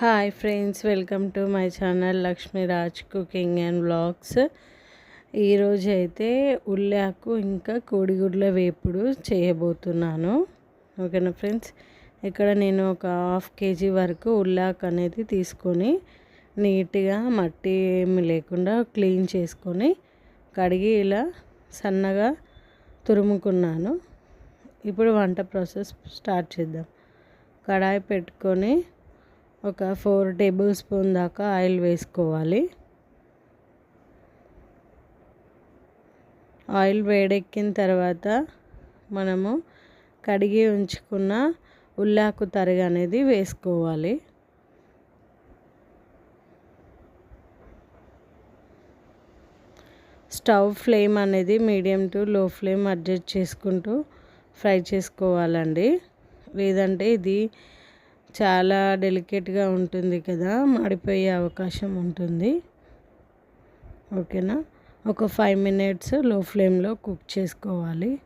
Hi friends welcome to my channel Lakshmiraj cooking and blogs ఈరోజు అయితే ఉల్లాకు ఇంకా కోడిగుడ్ల వేపుడు చేయబోతున్నాను. ఓకేనా ఫ్రెండ్స్ ఇక్కడ నేను ఒక హాఫ్ కేజీ వరకు ఉల్లాక్ అనేది తీసుకొని నీట్గా మట్టి ఏమి లేకుండా క్లీన్ చేసుకొని కడిగి ఇలా సన్నగా తురుముకున్నాను. ఇప్పుడు వంట ప్రాసెస్ స్టార్ట్ చేద్దాం. కడాయి పెట్టుకొని ఒక ఫోర్ టేబుల్ స్పూన్ దాకా ఆయిల్ వేసుకోవాలి. ఆయిల్ వేడెక్కిన తర్వాత మనము కడిగి ఉంచుకున్న ఉల్లాకు తరిగి అనేది వేసుకోవాలి. స్టవ్ ఫ్లేమ్ అనేది medium to low flame adjust చేసుకుంటూ ఫ్రై చేసుకోవాలండి. లేదంటే ఇది చాలా డెలికేట్గా ఉంటుంది కదా మాడిపోయే అవకాశం ఉంటుంది. ఓకేనా? ఒక ఫైవ్ మినిట్స్లో ఫ్లేమ్లో కుక్ చేసుకోవాలి.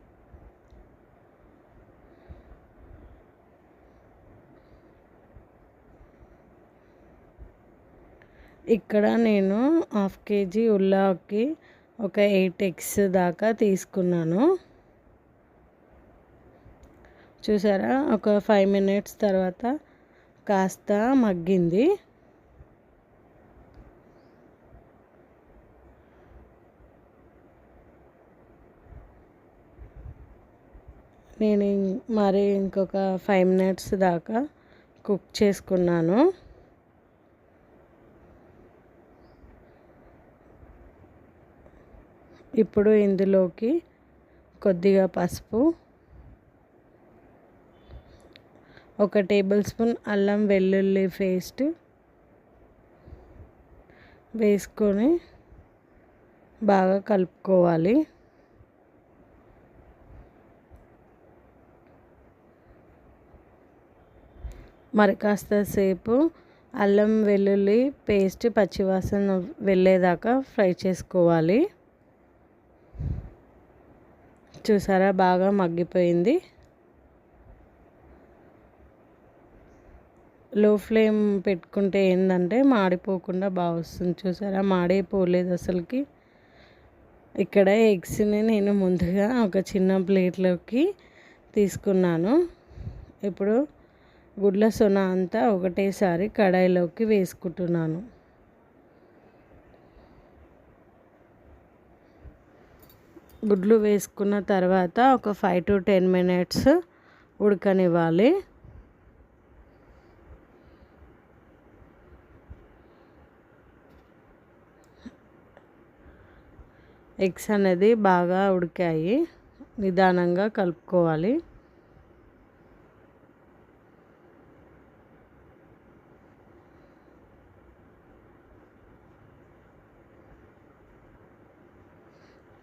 ఇక్కడ నేను హాఫ్ కేజీ ఉల్లాకి ఒక ఎయిట్ ఎగ్స్ దాకా తీసుకున్నాను. చూసారా? ఒక ఫైవ్ మినిట్స్ తర్వాత కాస్త మగ్గింది. నేను మరి ఇంకొక ఫైవ్ మినిట్స్ దాకా కుక్ చేసుకున్నాను. ఇప్పుడు ఇందులోకి కొద్దిగా పసుపు ఒక టేబుల్ స్పూన్ అల్లం వెల్లుల్లి పేస్ట్ వేసుకొని బాగా కలుపుకోవాలి. మరి కాస్త సేపు అల్లం వెల్లుల్లి పేస్ట్ పచ్చివాసన వెళ్ళేదాకా ఫ్రై చేసుకోవాలి. చూసారా? బాగా మగ్గిపోయింది. లో ఫ్లేమ్ పెట్టుకుంటే ఏంటంటే మాడిపోకుండా బాగా వస్తుంది చూసారా? మాడిపోలేదు అసలుకి. ఇక్కడ ఎగ్స్ని నేను ముందుగా ఒక చిన్న ప్లేట్లోకి తీసుకున్నాను. ఇప్పుడు గుడ్ల సొన అంతా ఒకటేసారి కడాయిలోకి వేసుకుంటున్నాను. గుడ్లు వేసుకున్న తర్వాత ఒక ఫైవ్ టు టెన్ మినిట్స్ ఉడకనివ్వాలి. ఎగ్స్ అనేది బాగా ఉడికాయి. నిదానంగా కలుపుకోవాలి.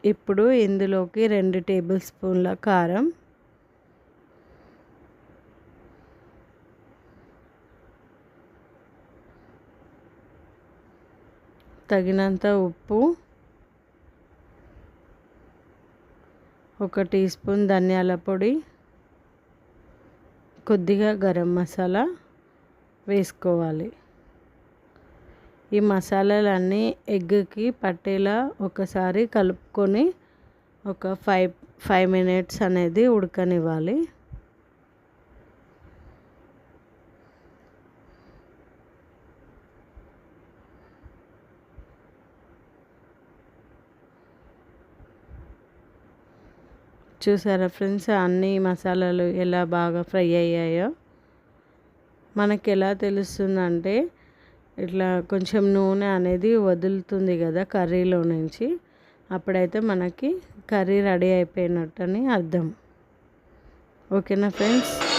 ఇప్పుడు ఇందులోకి రెండు టేబుల్ స్పూన్ల కారం. తగినంత ఉప్పు. ఒక టీ స్పూన్ ధనియాల పొడి కొద్దిగా గరం మసాలా వేసుకోవాలి. ఈ మసాలాలన్నీ ఎగ్కి పట్టేలా ఒకసారి కలుపుకొని ఒక ఫైవ్ ఫైవ్ మినిట్స్ అనేది ఉడకనివ్వాలి. చూసారా ఫ్రెండ్స్ అన్ని మసాలాలు ఎలా బాగా ఫ్రై అయ్యాయో? మనకి ఎలా తెలుస్తుందంటే ఇట్లా కొంచెం నూనె అనేది వదులుతుంది కదా కర్రీలో నుంచి. అప్పుడైతే మనకి కర్రీ రెడీ అయిపోయినట్టని అర్థం. ఓకేనా ఫ్రెండ్స్?